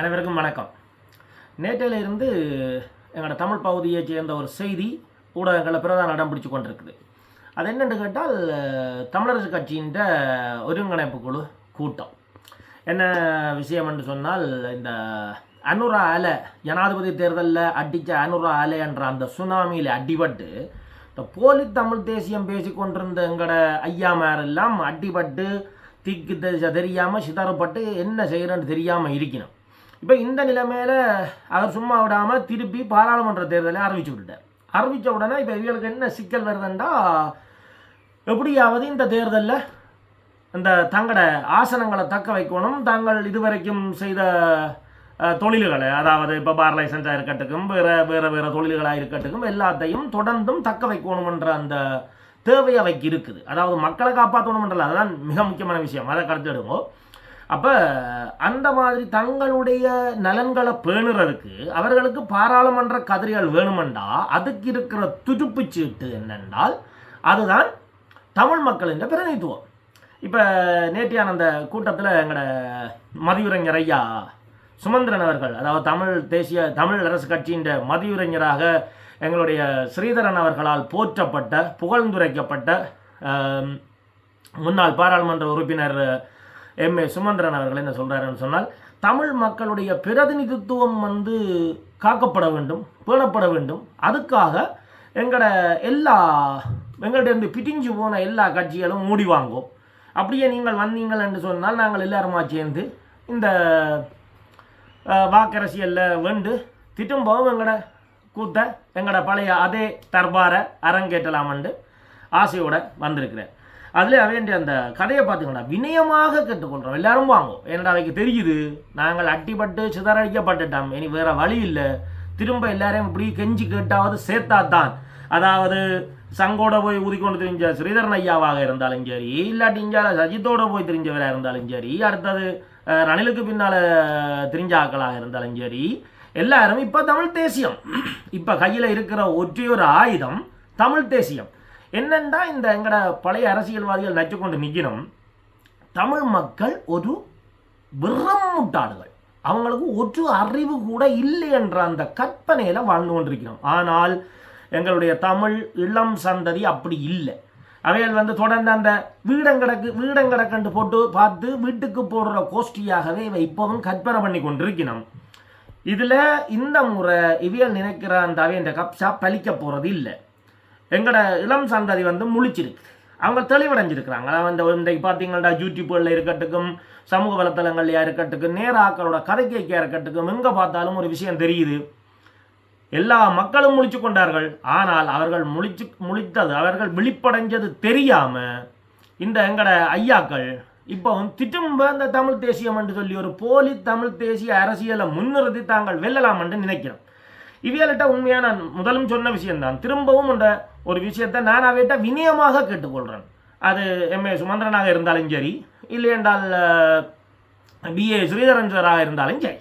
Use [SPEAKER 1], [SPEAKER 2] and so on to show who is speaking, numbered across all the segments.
[SPEAKER 1] அனைவருக்கும் வணக்கம். நேற்றையிலிருந்து எங்களோட தமிழ் பகுதியைச் சேர்ந்த ஒரு செய்தி ஊடகங்களில் பிரதான இடம் பிடிச்சு கொண்டிருக்குது. அது என்னென்னு கேட்டால் தமிழரசு கட்சியின் ஒருங்கிணைப்பு குழு கூட்டம். என்ன விஷயம் என்று சொன்னால் இந்த அனுரா அலை ஜனாதிபதி தேர்தலில் அடித்த அனுரா அலை என்ற அந்த சுனாமியில் அடிபட்டு இந்த போலி தமிழ் தேசியம் பேசி கொண்டிருந்த எங்களோட ஐயாமாரெல்லாம் அடிபட்டு திக்கு தெரியாமல் சிதறப்பட்டு என்ன செய்கிறேன்னு தெரியாமல் இருக்கணும். இப்போ இந்த நிலைமையில் அவர் சும்மா விடாமல் திருப்பி பாராளுமன்ற தேர்தலை அறிவிச்சு விட்டுட்டார். அறிவித்த உடனே இப்போ இவர்களுக்கு என்ன சிக்கல் வருதுண்டா எப்படியாவது இந்த தேர்தலில் இந்த தங்களோட ஆசனங்களை தக்க வைக்கணும். தாங்கள் இதுவரைக்கும் செய்த தொழில்களை அதாவது இப்போ பார் லைசன்ஸாக இருக்கட்டுக்கும் வேறு வேறு வேறு தொழில்களாக இருக்கட்டுக்கும் எல்லாத்தையும் தொடர்ந்தும் தக்க வைக்கணுமன்ற அந்த தேவை அவைக்கு இருக்குது. அதாவது மக்களை காப்பாற்றணுமன்றல அதுதான் மிக முக்கியமான விஷயம். அதை கடத்திடுவோம் அப்போ அந்த மாதிரி தங்களுடைய நலன்களை பேணுறதுக்கு அவர்களுக்கு பாராளுமன்ற கதிரிகள் வேணுமெண்டா? அதுக்கு இருக்கிற துடுப்பு சீட்டு என்னென்றால் அதுதான் தமிழ் மக்களின் பிரதிநிதித்துவம். இப்போ நேற்றையான அந்த கூட்டத்தில் எங்களோட மதியுரைஞர் ஐயா சுமந்திரன் அவர்கள் அதாவது தமிழ் தேசிய தமிழ் அரசு கட்சியின் மதியுரைஞராக எங்களுடைய ஸ்ரீதரன் அவர்களால் போற்றப்பட்ட புகழ்ந்துரைக்கப்பட்ட முன்னாள் பாராளுமன்ற உறுப்பினர் எம். ஏ. சுமந்திரன் அவர்கள் என்ன சொல்கிறாருன்னு சொன்னால் தமிழ் மக்களுடைய பிரதிநிதித்துவம் வந்து காக்கப்பட வேண்டும் பேணப்பட வேண்டும். அதுக்காக எங்களோட எல்லா எங்கள்கிட்ட இருந்து பிடிஞ்சு போன எல்லா கட்சிகளும் மூடி வாங்கும். அப்படியே நீங்கள் வந்தீங்கள் என்று சொன்னால் நாங்கள் எல்லாருமா சேர்ந்து இந்த வாக்கரசியலில் வேண்டு திட்டும்போதும் எங்களோட கூத்த எங்களோட பழைய அதே தர்பாரை அரங்கேற்றலாமண்டு ஆசையோடு வந்திருக்கிறேன். அதில் வேண்டிய அந்த கதையை பார்த்தீங்கன்னா வினயமாக கேட்டுக்கொள்கிறோம் எல்லாரும் வாங்கும் என்னடா அவைக்கு தெரியுது? நாங்கள் அட்டிப்பட்டு சிதறடிக்கப்பட்டுட்டோம். இனி வேற வழி இல்லை. திரும்ப எல்லாரையும் இப்படி கெஞ்சி கேட்டாவது சேர்த்தா தான் அதாவது சங்கோட போய் ஊதிக்கொண்டு தெரிஞ்ச ஸ்ரீதரன் ஐயாவாக இருந்தாலும் சரி இல்லாட்டி இங்கே சஜித்தோட போய் தெரிஞ்சவராக இருந்தாலும் சரி அடுத்தது ரணிலுக்கு பின்னால் தெரிஞ்ச ஆக்களாக இருந்தாலும் சரி எல்லாரும் இப்போ தமிழ் தேசியம். இப்போ கையில் இருக்கிற ஒற்றையொரு ஆயுதம் தமிழ் தேசியம். என்னென்னா இந்த எங்கட பழைய அரசியல்வாதிகள் நச்சு கொண்டு நிற்கணும் தமிழ் மக்கள் ஒரு விரம் அவங்களுக்கு ஒரு அறிவு கூட இல்லை என்ற அந்த கற்பனையில் வாழ்ந்து கொண்டிருக்கிறோம். ஆனால் எங்களுடைய தமிழ் இளம் சந்ததி அப்படி இல்லை. அவைகள் வந்து தொடர்ந்து அந்த வீடங்கடக்கு வீடங்கடக்கண்டு போட்டு பார்த்து வீட்டுக்கு போடுற கோஷ்டியாகவே இவை இப்போவும் கற்பனை பண்ணி கொண்டிருக்கணும் இதில் இந்த முறை இவியல் நினைக்கிற அந்த அவையன்ற கப்ஷா பலிக்க போகிறது இல்லை. எங்களோட இளம் சந்ததி வந்து முழிச்சிருக்கு. அவங்க தெளிவடைஞ்சிருக்கிறாங்க. அந்த இன்றைக்கு பார்த்தீங்கன்னா யூடியூப்களில் இருக்கட்டுக்கும் சமூக வலைத்தளங்கள்லையா இருக்கட்டுக்கும் நேராக்களோட கதை கேட்க இருக்கட்டுக்கும் எங்கே பார்த்தாலும் ஒரு விஷயம் தெரியுது. எல்லா மக்களும் முழிச்சு கொண்டார்கள். ஆனால் அவர்கள் முழிச்சு முழித்தது அவர்கள் விழிப்படைஞ்சது தெரியாமல் இந்த எங்கட ஐயாக்கள் இப்போ திரும்ப இந்த தமிழ் தேசியம் என்று சொல்லி ஒரு போலி தமிழ் தேசிய அரசியலை முன்னிறுத்தி தாங்கள் வெல்லலாம் என்று நினைக்கிறோம். இவியல்கிட்ட உண்மையாக நான் முதலும் சொன்ன விஷயம்தான். திரும்பவும் உண்ட ஒரு விஷயத்தை நான் அவைகிட்ட விநியமாக கேட்டுக்கொள்கிறேன் அது எம்ஏ சுமந்திரனாக இருந்தாலும் சரி இல்லை என்றால் பிஏ ஸ்ரீதரன் சாராக இருந்தாலும் சரி.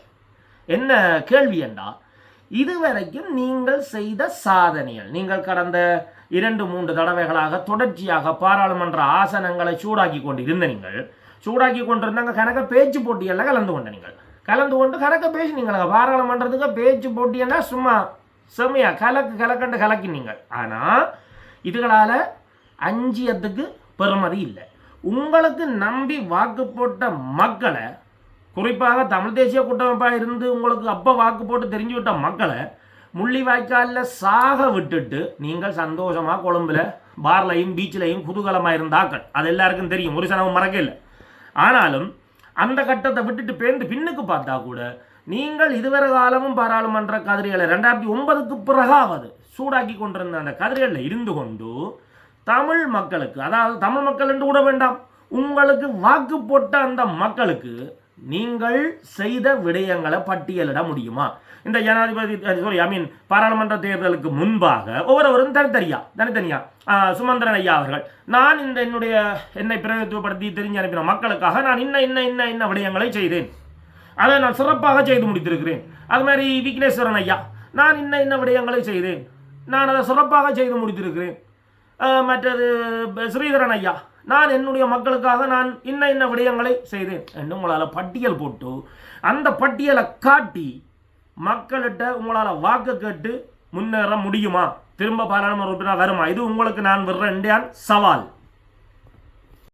[SPEAKER 1] என்ன கேள்வி என்றால் இதுவரைக்கும் நீங்கள் செய்த சாதனைகள் நீங்கள் கடந்த இரண்டு மூன்று தடவைகளாக தொடர்ச்சியாக பாராளுமன்ற ஆசனங்களை சூடாக்கி கொண்டு இருந்த நீங்கள் சூடாக்கி கொண்டிருந்தாங்க கணக்க பேச்சு போட்டிகளில் கலந்து கொண்ட நீங்கள். கலந்து கொண்டு கலக்க பேசினீங்க பாராளுமன்றத்துக்கு பேச்சு போட்டியன்னா சும்மா செம்மையா கலக்கு கலக்கண்டு கலக்கினீங்க. ஆனால் இதுகளால் அஞ்சியத்துக்கு பெறுமதி இல்லை. உங்களுக்கு நம்பி வாக்கு போட்ட மக்களை குறிப்பாக தமிழ் தேசிய கூட்டமைப்பாக இருந்து உங்களுக்கு அப்போ வாக்கு போட்டு தெரிஞ்சு விட்ட மக்களை முள்ளி வாய்க்காலில் சாக விட்டுட்டு நீங்கள் சந்தோஷமாக கொழும்பில் பார்லையும் பீச்சிலையும் குதூகலமாக இருந்தாக்கள் அது எல்லாருக்கும் தெரியும். ஒரு சனவும் மறக்க இல்லை. ஆனாலும் அந்த கட்டத்தை விட்டுட்டு பேர்ந்து பின்னுக்கு பார்த்தா கூட நீங்கள் இதுவரை காலமும் பாராளுமன்ற கதிரிகளை ரெண்டாயிரத்தி ஒன்பதுக்கு பிறகாவது சூடாக்கி கொண்டிருந்த அந்த கதிரிகளில் இருந்து கொண்டு தமிழ் மக்களுக்கு அதாவது தமிழ் மக்கள் என்று கூட வேண்டாம் உங்களுக்கு வாக்கு போட்ட அந்த மக்களுக்கு நீங்கள் செய்த விடயங்களை பட்டியலிட முடியுமா? இந்த ஜனாதிபதி சாரி ஐ மீன் பாராளுமன்ற தேர்தலுக்கு முன்பாக ஒவ்வொருவரும் தனித்தனியா தனித்தனியா சுமந்திரன் ஐயா அவர்கள். நான் இந்த என்னுடைய என்னை பிரதித்துவப்படுத்தி தெரிஞ்சு அனுப்பின மக்களுக்காக நான் இன்ன இன்ன இன்ன இன்ன விடயங்களை செய்தேன். அதை நான் சிறப்பாக செய்து முடித்திருக்கிறேன். அது மாதிரி விக்னேஸ்வரன் ஐயா நான் இன்ன இன்ன விடயங்களை செய்தேன். நான் அதை சிறப்பாக செய்து முடித்திருக்கிறேன். மற்றது ஸ்ரீதரன் ஐயா நான் என்னுடைய மக்களுக்காக நான் இன்ன இன்ன விடயங்களை செய்தேன். என்று உங்களால் பட்டியல் போட்டு அந்த பட்டியலை காட்டி மக்கள்கிட்ட உங்களால் வாக்கு கேட்டு முன்னேற முடியுமா? திரும்ப பாராளுமன்ற உறுப்பினர் வருமா? இது உங்களுக்கு நான் விடுற இந்தியான் சவால்.